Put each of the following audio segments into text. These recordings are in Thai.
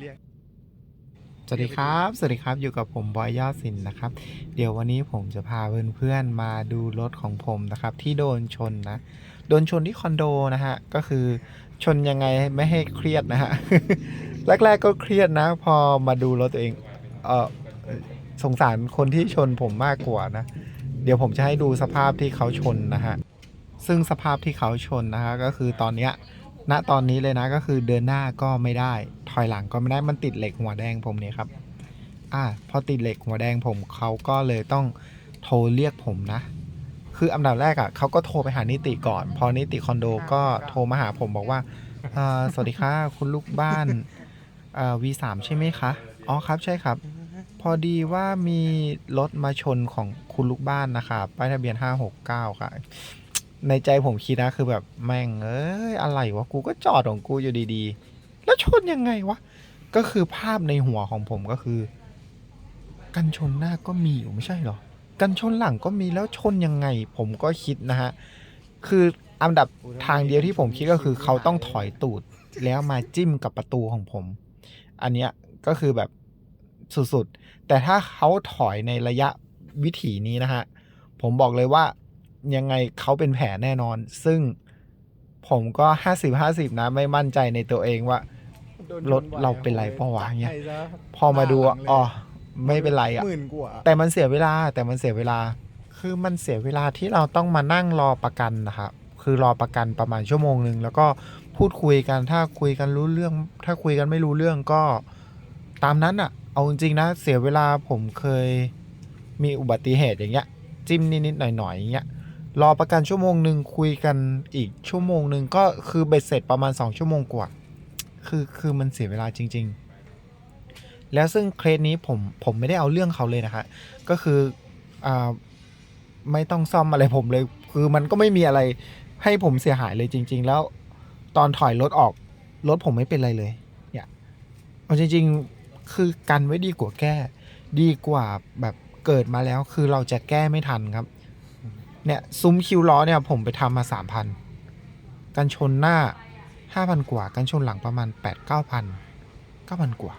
เรียกสวัสดีครับ สวัสดีครับ อยู่กับผมบอยยอดสินนะครับ เดี๋ยววันนี้ผมจะพาเพื่อนๆมาดูรถของผมนะครับ ที่โดนชนนะ โดนชนที่คอนโดนะฮะ ก็คือชนยังไงไม่ให้เครียดนะฮะ แรกๆก็เครียดนะ พอมาดูรถตัวเอง เออสงสารคนที่ชนผมมากกว่านะ เดี๋ยวผมจะให้ดูสภาพที่เขาชนนะฮะ ซึ่งสภาพที่เขาชนนะฮะก็คือตอนเนี้ย ณ ตอนนี้เลยนะ ก็คือเดินหน้าก็ไม่ได้ อยหลังก็ไม่ได้มันติดเหล็กหัวแดงผมเนี่ยครับ อ่าพอติดเหล็กหัวแดงผมเขาก็เลยต้องโทรเรียกผมนะ คืออันดับแรกอะ่ะเขาก็โทรไปหานิติก่อน พอนิติคอนโดก็โทรมาหาผมบอกว่าอ่าสวัสดีค่ะคุณลูกบ้านอ่า V3 ใช่ไหมคะ อ๋อครับใช่ครับ พอดีว่ามีรถมาชนของคุณลูกบ้านนะคะป้ายทะเบียน 569 ค่ะในใจผมคิดนะคือแบบแม่งเอ้ยอะไรวะกูก็จอดของกูอยู่ดีๆ แล้วชนยังไงวะ ก็คือภาพในหัวของผมก็คือ กันชนหน้าก็มีอยู่ไม่ใช่หรอ กันชนหลังก็มีแล้วชนยังไง ผมก็คิดนะฮะ คืออันดับทางเดียวที่ผมคิดก็คือเขาต้องถอยตูดแล้วมาจิ้มกับประตูของผม อันเนี้ยก็คือแบบสุดๆ แต่ถ้าเขาถอยในระยะวิถีนี้นะฮะ ผมบอกเลยว่ายังไงเขาเป็นแผลแน่นอน ซึ่งผมก็ห้าสิบห้าสิบนะไม่มั่นใจในตัวเองว่า รถเราเป็นไรเปล่าวะเนี่ยพอมาดูอะอ๋อไม่เป็นไรอะหมื่นกว่าแต่มันเสียเวลาแต่มันเสียเวลา คือมันเสียเวลาที่เราต้องมานั่งรอประกันนะครับคือรอประกันประมาณชั่วโมงหนึ่งแล้วก็พูดคุยกันถ้าคุยกันรู้เรื่อง ถ้าคุยกันไม่รู้เรื่องก็ตามนั้นอะ เอาจริงๆนะเสียเวลาผมเคยมีอุบัติเหตุอย่างเงี้ย จิ้มนิดๆหน่อยๆอย่างเงี้ยรอประกันชั่วโมงหนึ่งคุยกันอีกชั่วโมงหนึ่งก็คือเบ็ดเสร็จประมาณ 2 ชั่วโมงกว่า คือคือมันเสียเวลาจริง ๆ แล้วซึ่งเคสนี้ผมผมไม่ได้เอาเรื่องเขาเลยนะฮะก็คืออ่าไม่ต้องซ่อมอะไรผมเลย คือมันก็ไม่มีอะไรให้ผมเสียหายเลยจริง ๆ แล้วตอนถอยรถออกรถผมไม่เป็นไรเลย เนี่ยเอาจริง ๆ คือกันไว้ดีกว่าแก้ ดีกว่าแบบเกิดมาแล้วคือเราจะแก้ไม่ทันครับ เนี่ยซุ้มคิวล้อเนี่ยผมไปทำมาสามพันกันชนหน้า ห้าพันกว่า กันชนหลังประมาณแปดเก้าพันเก้าพันกว่า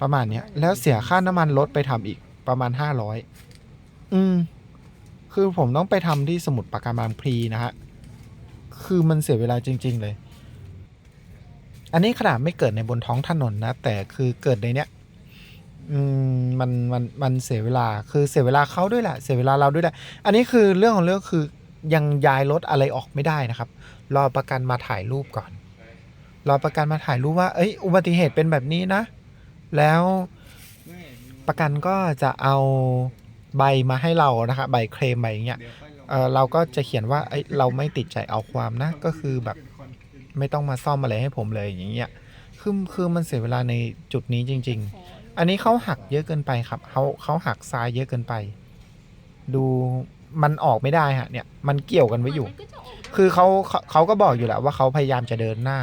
ประมาณเนี้ย แล้วเสียค่าน้ำมันรถไปทำอีกประมาณห้าร้อยอืม คือผมต้องไปทำที่สมุดปราการบางพลีนะฮะ คือมันเสียเวลาจริง ๆ เลย อันนี้ขนาดไม่เกิดในบนท้องถนนนะ แต่คือเกิดในเนี้ยอืมมันมันมันเสียเวลาคือเสียเวลาเขาด้วยแหละ เสียเวลาเราด้วยแหละ อันนี้คือเรื่องของเรื่องคือ ยังย้ายรถอะไรออกไม่ได้นะครับ รอประกันมาถ่ายรูปก่อน รอประกันมาถ่ายรูปว่า เอ้ย อุบัติเหตุเป็นแบบนี้นะ แล้วประกันก็จะเอาใบมาให้เรานะครับใบเคลมใบอย่างเงี้ยเออเราก็จะเขียนว่าเอ้ยเราไม่ติดใจเอาความนะ ก็คือแบบไม่ต้องมาซ่อมอะไรให้ผมเลยอย่างเงี้ยคือคือมันเสียเวลาในจุดนี้จริง ๆ อันนี้เขาหักเยอะเกินไปครับเขาเขาหักซ้ายเยอะเกินไป ดู มันออกไม่ได้ฮะเนี่ยมันเกี่ยวกันไว้อยู่ คือเขาเขาเขาก็บอกอยู่แหละว่าเขาพยายามจะเดินหน้า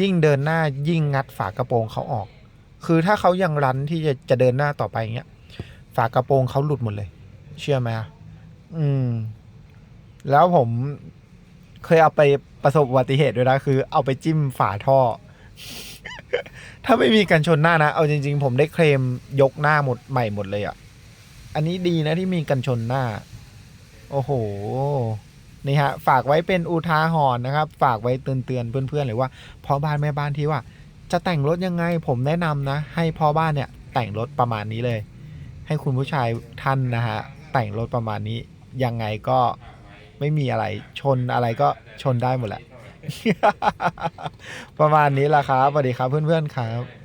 ยิ่งเดินหน้ายิ่งงัดฝากระโปรงเขาออก คือถ้าเขายังรั้นที่จะจะเดินหน้าต่อไปอย่างเงี้ยฝากระโปรงเขาหลุดหมดเลย เชื่อไหมอะอืม แล้วผมเคยเอาไปประสบอุบัติเหตุด้วยนะคือ เอาไปจิ้มฝาท่อ ถ้าไม่มีกันชนหน้านะ เอาจริง ๆ ผมได้เคลมยกหน้าหมดใหม่หมดเลยอะ่ะ อันนี้ดีนะที่มีกันชนหน้า โอ้โห นี่ฮะ ฝากไว้เป็นอุทาหรณ์นะครับ ฝากไว้เตือนๆเพื่อนๆหรือว่าพ่อบ้านแม่บ้านที่ว่า จะแต่งรถยังไงผมแนะนำนะ ให้พ่อบ้านเนี่ยแต่งรถประมาณนี้เลย ให้คุณผู้ชายท่านนะฮะแต่งรถประมาณนี้ยังไงก็ไม่มีอะไรชนอะไรก็ชนได้หมดแหละประมาณนี้ละครับสวัสดีครับเพื่อนๆครับ